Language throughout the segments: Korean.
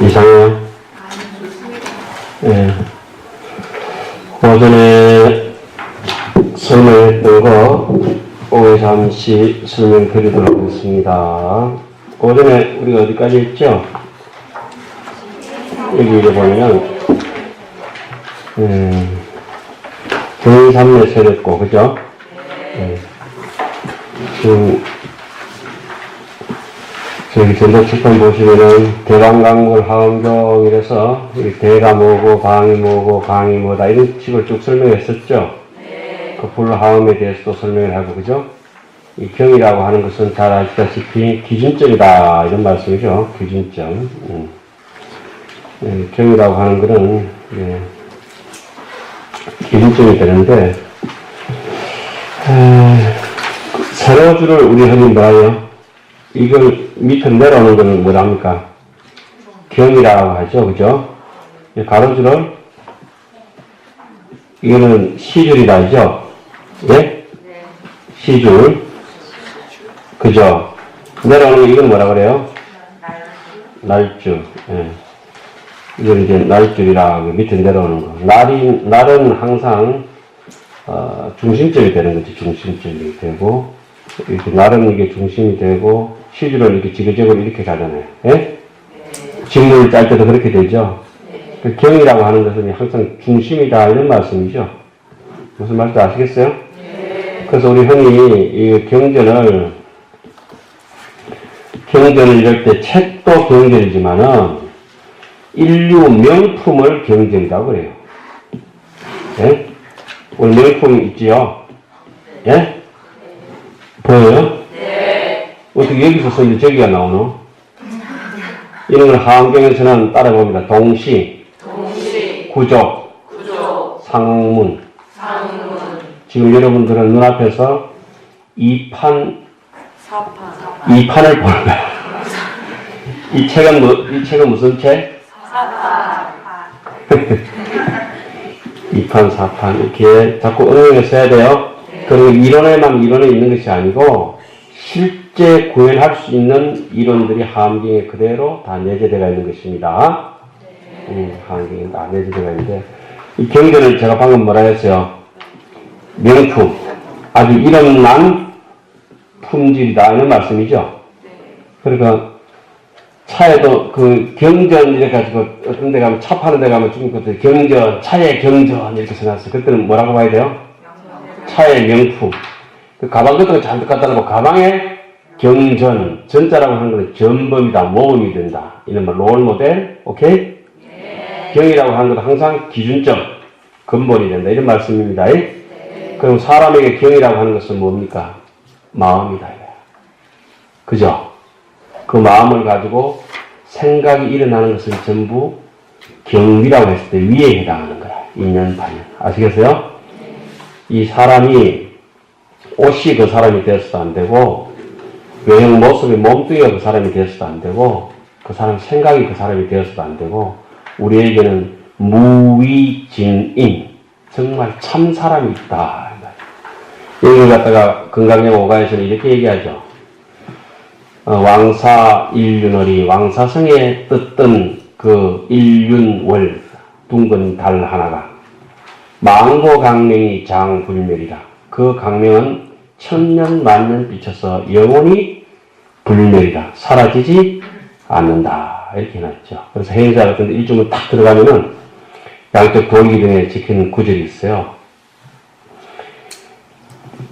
이상해요? 예. 오전에 설명했던 거 오해 잠시 설명드리도록 하겠습니다. 오전에 우리가 어디까지 했죠? 여기 이제 보면 음, 경삼례 세렸고 그죠? 예. 지금 저기 전도출판 보시면은 대강강물 하원경 이래서 이 대가 뭐고 강이 뭐고 강이 뭐다 이런 식으로 쭉 설명했었죠. 그 불하음에 대해서도 설명을 하고 그죠? 이 경이라고 하는 것은 잘 아시다시피 기준점이다 이런 말씀이죠. 기준점. 음. 예, 경이라고 하는 것은 예, 기준점이 되는데 에, 세로줄을 우리 흔히 뭐라요? 이걸 밑으로 내려오는 거는 뭐랍니까? 경이라고 하죠. 그죠? 이 가로줄을, 이거는 시줄이다, 그죠? 예? 시줄. 그죠? 내려오는 거 이건 뭐라 그래요? 날줄. 예. 이건 이제 날줄이라 고 밑에 내려오는 거. 날이, 날은 항상, 어, 중심점이 되는 거지. 중심점이 되고, 이렇게 날은 이게 중심이 되고, 시주를 이렇게 지그재그로 이렇게 가잖아요. 예? 직물을 짤 때도 그렇게 되죠. 그 경이라고 하는 것은 항상 중심이다 이런 말씀이죠. 무슨 말인지 아시겠어요? 그래서 우리 형이 이 경전을 경전을 이럴 때 책도 경전이지만은 인류 명품을 경전이라고 그래요. 예? 오늘 명품 있지요? 예? 보여요? 어떻게 여기서 썼는데 저기가 나오노? 이런 걸 하안경에서는 따라봅니다. 동시, 동시, 구족, 구조, 상문. 상문, 지금 여러분들은 눈앞에서 이 판, 사판, 이 판을 보는 거야. 이 책은 뭐, 이 책은 무슨 책? 사판, 이판사판 이렇게 자꾸 응용해 써야 돼요. 그리고 이론에만 이론에 있는 것이 아니고 실 제 구현할 수 있는 이론들이 하암경에 그대로 다 내재되어 있는 것입니다. 음, 하암경에 다 내재되어 있는데 이 경전을 제가 방금 뭐라 했어요? 명품, 아주 이름난 품질이다 이런 말씀이죠. 그러니까 차에도 그 경전 이렇게 가지고 어떤 데 가면 차 파는 데 가면 중국 것들 경전, 차의 경전 이렇게 써놨어요. 그때는 뭐라고 봐야 돼요? 차의 명품. 그 가방 같은 거 잔뜩 갖다 놓고 가방에 경전, 전자라고 하는 건 전범이다, 모범이 된다. 이런 말, 롤 모델, 오케이? 경이라고 하는 것도 항상 기준점, 근본이 된다. 이런 말씀입니다. 그럼 사람에게 경이라고 하는 것은 뭡니까? 마음이다. 그죠? 그 마음을 가지고 생각이 일어나는 것은 전부 경비라고 했을 때 위에 해당하는 거야. 인연, 반연. 아시겠어요? 이 사람이 옷이 그 사람이 되어서도 안 되고 외형 모습이 몸뚱이가 그 사람이 되어서도 안 되고 그 사람 생각이 그 사람이 되어서도 안 되고 우리에게는 무위진인 정말 참 사람이 있다. 여기 갖다가 건강경 오가에서는 이렇게 얘기하죠. 어, 왕사 일륜월이 왕사성에 떴던 그 일륜월 둥근 달 하나가 망고 강명이 장불멸이다. 그 강명은 천년 만년 비쳐서 영원히 불멸이다. 사라지지 않는다. 이렇게 해놨죠. 그래서 해자 같은 데 일주문 딱 들어가면은 양쪽 돌기둥에 찍히는 구절이 있어요.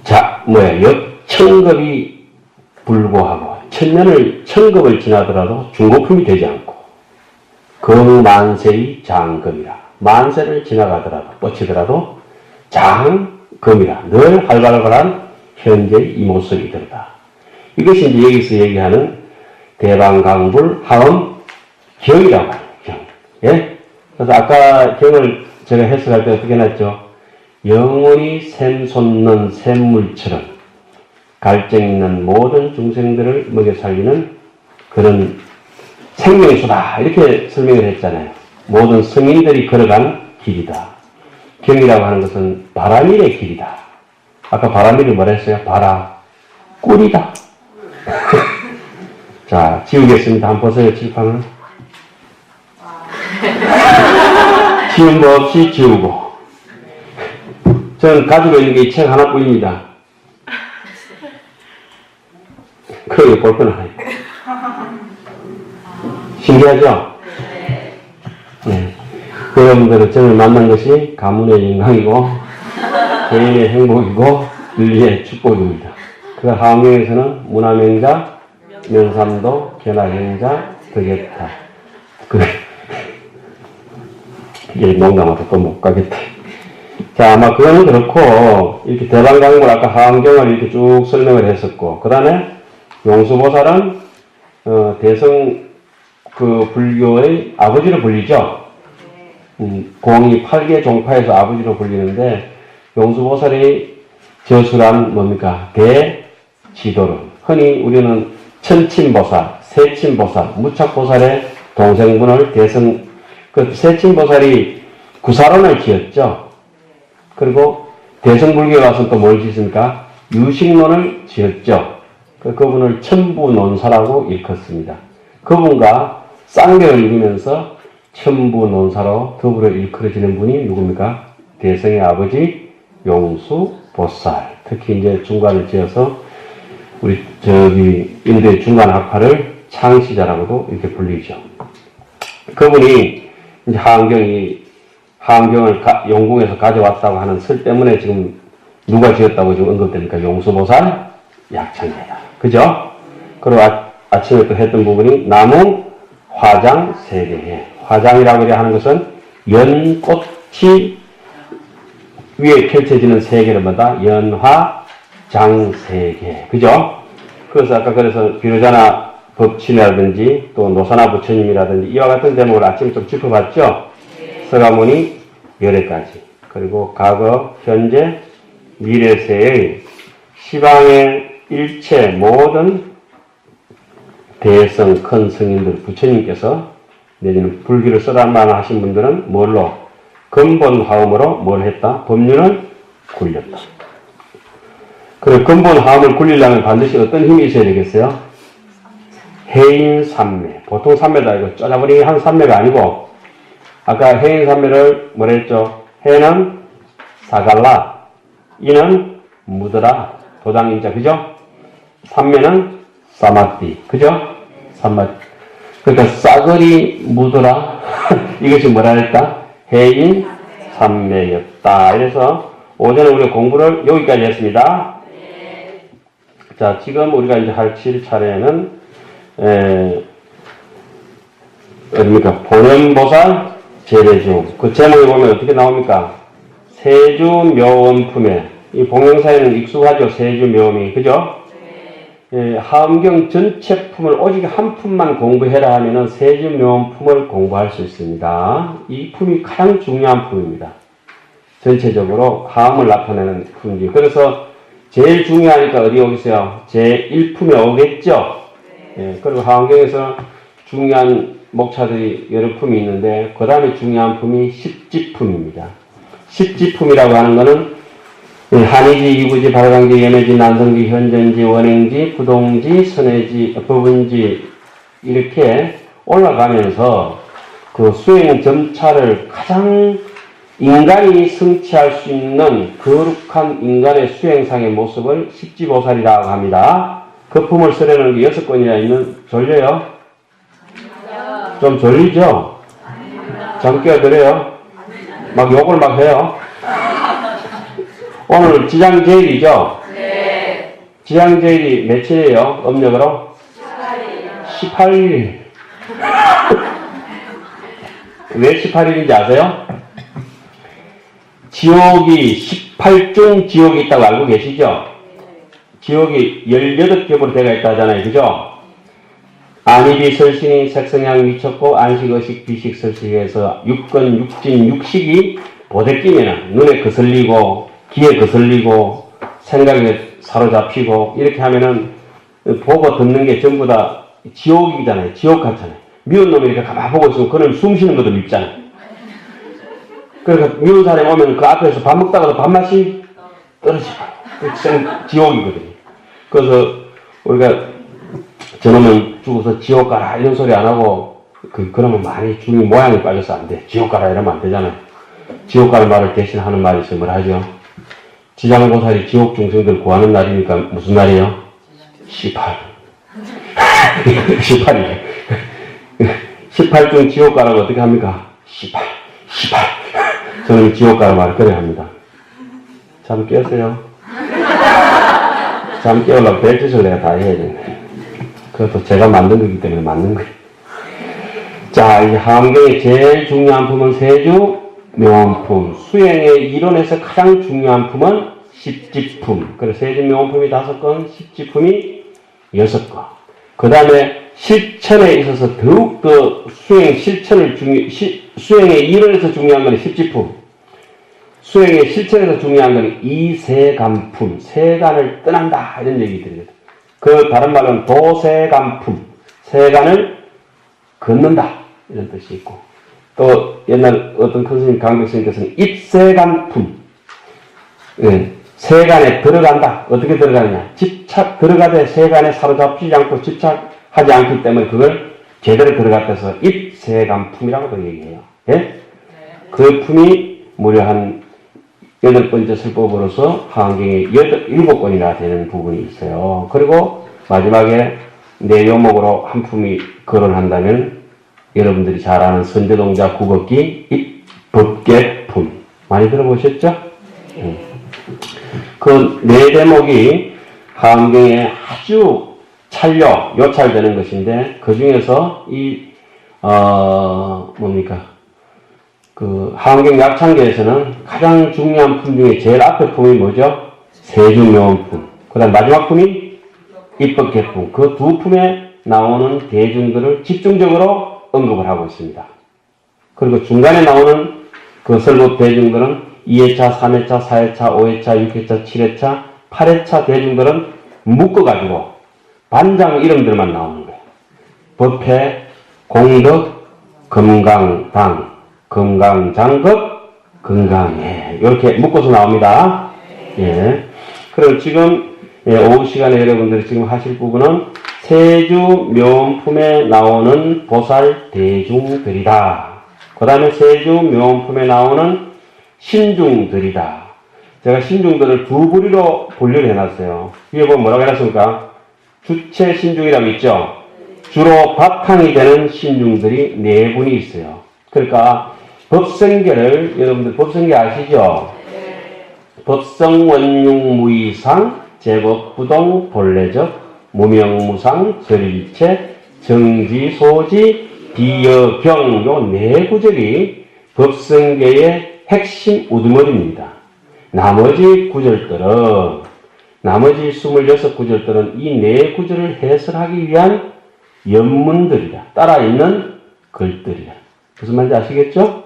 자, 뭐야, 역 천급이 불고하고 천년을 천급을 지나더라도 중고품이 되지 않고 금만세의 장금이라 만세를 지나가더라도 뻗치더라도 장금이라 늘 활발활한 현재의 이 모습이 들다. 이것이 이제 여기서 얘기하는 대방강불 하음 경이라고 하는 경. 예? 그래서 아까 경을 제가 해석할 때 어떻게 했죠? 영원히 샘솟는 샘물처럼 갈증 있는 모든 중생들을 먹여 살리는 그런 생명수다. 이렇게 설명을 했잖아요. 모든 성인들이 걸어간 길이다. 경이라고 하는 것은 바람일의 길이다. 아까 바람일을 뭐라 했어요? 바라. 꿀이다. 자, 지우겠습니다. 한번 보세요, 칠판을. 지운 거 없이 지우고. 저는 가지고 있는 게 이 책 하나뿐입니다. 그게 볼건 하나요. 신기하죠? 네. 그 여러분들은 저를 만난 것이 가문의 영광이고, 개인의 행복이고, 윤리의 축복입니다. 그 하원경에서는 문화명자, 면삼도, 견학행자, 덕겠다. 그, 이제 농담하다 또 못 가겠다. 자, 아마 그거는 그렇고, 이렇게 대방강물 아까 하원경을 이렇게 쭉 설명을 했었고, 그 다음에 용수보살은, 어, 대성 그 불교의 아버지로 불리죠. 음, 공이 8개 종파에서 아버지로 불리는데, 용수보살이 저술한 뭡니까? 대 지도론. 흔히 우리는 천친보살, 세친보살, 무착보살의 동생분을 대성, 그 세친보살이 구사론을 지었죠. 그리고 대성불교에 와서 또뭘 짓습니까? 유식론을 지었죠. 그, 그분을 천부논사라고 일컫습니다. 그분과 쌍벽을 이루면서 천부논사로 더불어 일컬어지는 분이 누굽니까? 대성의 아버지 용수보살. 특히 이제 중간을 지어서 우리 저기 인도의 중간 학파를 창시자라고도 이렇게 불리죠. 그분이 이제 하안경이 하안경을 가- 용궁에서 가져왔다고 하는 설 때문에 지금 누가 지었다고 지금 언급되니까 용수보살 약창제다. 그죠? 그리고 아, 아침에 또 했던 부분이 나무 화장 세계해. 화장이라고 하는 것은 연꽃이 위에 펼쳐지는 세계를 뭐다? 연화 장세계. 그죠? 그래서 아까 그래서 비로자나 법친이라든지 또 노사나 부처님이라든지 이와 같은 대목을 아침에 좀 짚어봤죠? 서가모니 열애까지. 그리고 과거, 현재, 미래세의 시방의 일체 모든 대성 큰 성인들 부처님께서 내지는 불교를 써달만 하신 분들은 뭘로 근본 화음으로 뭘 했다? 법륜을 굴렸다. 그리고 근본 화음을 굴리려면 반드시 어떤 힘이 있어야 되겠어요? 해인 삼매. 보통 삼매다 이거 쪼자버리 한 삼매가 아니고 아까 해인 삼매를 뭐라 했죠? 해는 사갈라, 이는 무드라, 도당인자, 그죠? 삼매는 사마띠, 그죠? 사마 그러니까 싸그리 무드라, 이것이 뭐라 했다? 해인 삼매였다. 그래서 오전에 우리가 공부를 여기까지 했습니다. 자, 지금 우리가 이제 할 7차례는, 에, 어딥니까? 본연보살 제례중. 그 제목에 보면 어떻게 나옵니까? 세주 묘원 품에. 이 봉영사에는 익숙하죠? 세주 묘음이. 그죠? 예, 하음경 전체 품을 오직 한 품만 공부해라 하면은 세주 묘음 품을 공부할 수 있습니다. 이 품이 가장 중요한 품입니다. 전체적으로 하음을 나타내는 품이지. 그래서 제일 중요하니까 어디 오겠어요? 제 1품에 오겠죠? 예, 그리고 하원경에서 중요한 목차들이 여러 품이 있는데, 그 다음에 중요한 품이 십지품입니다. 십지품이라고 하는 거는 예, 한의지, 이부지, 발광지, 연해지, 난성지, 현전지, 원행지, 부동지, 선해지, 법은지 이렇게 올라가면서 그 수행 점차를 가장 인간이 성취할 수 있는 거룩한 인간의 수행상의 모습을 십지보살이라고 합니다. 그 품을 쓰려는 게 여섯 권이나 있는 졸려요? 좀 졸리죠? 잠 깨어들어요? 막 욕을 막 해요? 오늘 지장제일이죠? 네. 지장제일이 며칠이에요? 음력으로? 18일. 왜 18일인지 아세요? 지옥이 18중 지옥이 있다고 알고 계시죠? 지옥이 18겹으로 되어 있다 하잖아요. 그죠? 안입이 설신이 색성향 미쳤고 안식의식 비식 설식에서 육건 육진 육식이 보대 끼면 눈에 거슬리고 귀에 거슬리고 생각에 사로잡히고 이렇게 하면은 보고 듣는 게 전부 다 지옥이잖아요. 지옥 같잖아요. 미운 놈이 이렇게 가만 보고 있으면 그는 숨 쉬는 것도 밉잖아요. 그러니까 미운 사람이 오면 그 앞에서 밥 먹다가도 밥맛이 떨어지고 그 진짜 지옥이거든요. 그래서 우리가 저놈은 죽어서 지옥 가라 이런 소리 안 하고 그 그러면 많이 죽이 모양이 빠져서 안 돼. 지옥 가라 이러면 안 되잖아요. 지옥 가는 말을 대신 하는 말이 있으면 뭘 하죠? 지장고사리 지옥 중생들 구하는 날이니까 무슨 날이에요? 18. 18이에요. 18중 지옥 가라고 어떻게 합니까? 18. 18. 저는 지옥 가라 말을 그래 합니다. 잠 깨세요. 잠 깨우려고 별짓을 내가 다 해야 되네. 그것도 제가 만든 거기 때문에 맞는 거예요. 자, 이 함경의 제일 중요한 품은 세주, 명품. 수행의 이론에서 가장 중요한 품은 십지품. 그래서 세주 명품이 다섯 건, 십지품이 여섯 건. 그 다음에 실천에 있어서 더욱더 수행 실천을 중요, 시, 수행의 이론에서 중요한 건 십지품. 수행의 실천에서 중요한 건 이세간품. 세간을 떠난다. 이런 얘기들입니다. 그 다른 말로는 도세간품. 세간을 걷는다. 이런 뜻이 있고. 또 옛날 어떤 큰 스님 강백 스님께서는 입세간품. 예, 세간에 들어간다. 어떻게 들어가느냐. 집착, 들어가되 세간에 사로잡히지 않고 집착하지 않기 때문에 그걸 제대로 들어갔다서 입세간품이라고도 얘기해요. 예? 그 품이 무려 한 여덟 번째 설법으로서 하한경이 여덟, 일곱 권이나 되는 부분이 있어요. 그리고 마지막에 내 요목으로 한 품이 거론한다면 여러분들이 잘 아는 선제동자 국어기 입법계품 많이 들어보셨죠? 그 네 대목이 하한경에 아주 찰려 요찰되는 것인데 그 중에서 이 어, 뭡니까 그 하한경 약창계에서는 가장 중요한 품 중에 제일 앞에 품이 뭐죠? 세주묘원품. 그 다음 마지막 품이 입법계품. 그 두 품에 나오는 대중들을 집중적으로 언급을 하고 있습니다. 그리고 중간에 나오는 그 설법 대중들은 2회차, 3회차, 4회차, 5회차, 6회차, 7회차, 8회차 대중들은 묶어가지고 반장 이름들만 나오는 거예요. 법회, 공덕, 금강당, 건강장급, 건강해. 이렇게 묶어서 나옵니다. 예. 그럼 지금 예, 오후 시간에 여러분들이 지금 하실 부분은 세주 명품에 나오는 보살 대중들이다. 그 다음에 세주 명품에 나오는 신중들이다. 제가 신중들을 두 부리로 분류를 해놨어요. 위에 보면 뭐라고 해놨습니까? 주체 신중이라고 있죠? 주로 바탕이 되는 신중들이 네 분이 있어요. 그러니까 법성계를 여러분들 법성계 아시죠? 법성원육무이상 제법부동 본래적 무명무상 절일체 정지소지 비여경 요네 구절이 법성계의 핵심 우두머리입니다. 나머지 구절들은 나머지 26구절들은 이 네 구절을 해설하기 위한 연문들이다. 따라 있는 글들이다. 무슨 말인지 아시겠죠?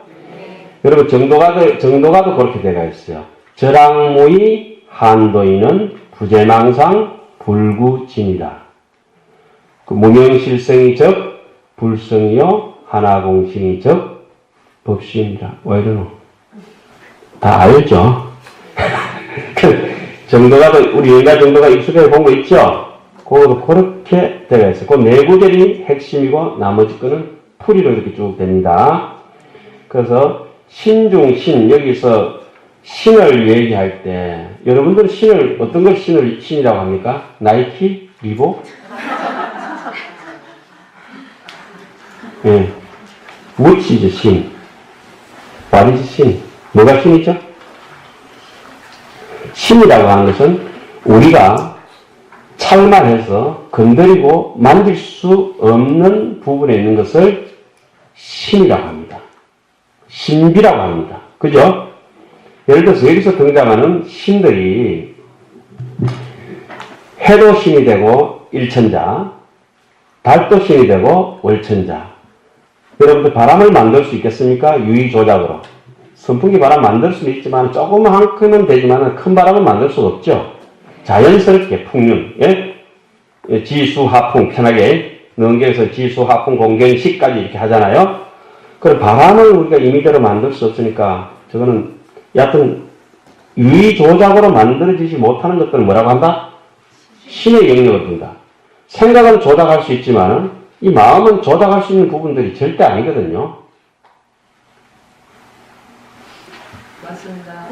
여러분 정도가도 정도가도 그렇게 되어 있어요. 절항무이 한도인은 부재망상 불구진이다. 그 무명실성이 적 불성이요 하나공신이 적 법신이다. 왜 이러노? 다 알죠? 그 정도가도 우리 연가 정도가 익숙해 본거 있죠? 그것도 그렇게 되어 있어요. 그네 구절이 핵심이고 나머지 거는 풀이로 이렇게 쭉 됩니다. 그래서 신중 신 여기서 신을 얘기할 때 여러분들은 신을 어떤 걸 신을 신이라고 합니까? 나이키, 리복? 예, 무치죠 신. 와리지 신. 뭐가 신이죠? 신이라고 하는 것은 우리가 살만해서 건드리고 만질 수 없는 부분에 있는 것을 신이라고 합니다. 신비라고 합니다. 그죠? 예를 들어서 여기서 등장하는 신들이 해도 신이 되고 일천자, 달도 신이 되고 월천자. 여러분들 바람을 만들 수 있겠습니까? 유의 조작으로. 선풍기 바람 만들 수는 있지만 조그만 크면 되지만 큰 바람은 만들 수 없죠. 자연스럽게 풍륜, 예? 예, 지수, 하풍 편하게 넘겨서 지수, 하풍, 공경, 시까지 이렇게 하잖아요. 그럼 바람을 우리가 임의대로 만들 수 없으니까 저거는 여하튼 유의 조작으로 만들어지지 못하는 것들은 뭐라고 한다? 신의 영역을 둔다. 생각은 조작할 수 있지만 이 마음은 조작할 수 있는 부분들이 절대 아니거든요. 맞습니다.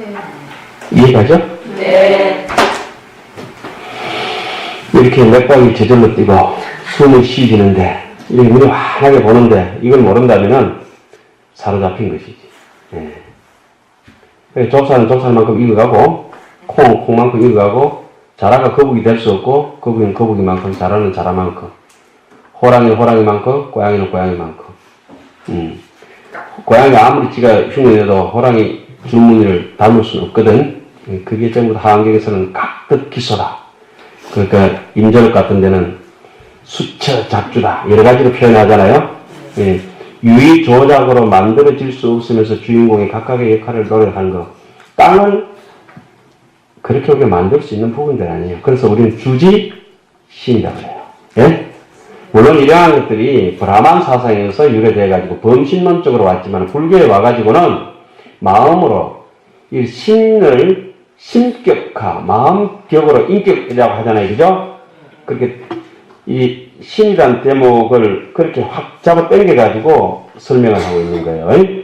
이해가죠? 네. 이렇게 맥박이 저절로 뛰고 숨이 쉬지는데 이렇게 눈이 환하게 보는데 이걸 모른다면은 사로잡힌 것이지. 예. 좁사는 좁사만큼 익어가고 콩은 콩만큼 익어가고 자라가 거북이 될 수 없고 거북이는 거북이만큼 자라는 자라만큼 호랑이는 호랑이만큼 고양이는 고양이만큼 음. 고양이 아무리 지가 흉내내도 호랑이 줄무늬를 닮을 수는 없거든. 예, 그게 전부 다 하안경에서는 각듯 기소다. 그러니까 임전업 같은 데는 수처 작주다 여러 가지로 표현하잖아요. 예, 유의 조작으로 만들어질 수 없으면서 주인공이 각각의 역할을 노력한 거. 땅을 그렇게 우리가 만들 수 있는 부분들 아니에요. 그래서 우리는 주지 신이라고 그래요. 예? 물론 이러한 것들이 브라만 사상에서 유래돼가지고 범신론적으로 왔지만 불교에 와가지고는 마음으로 이 신을 신격화, 마음격으로 인격이라고 하잖아요. 그죠? 그렇게 이 신이란 대목을 그렇게 확 잡아 당겨가지고 설명을 하고 있는 거예요.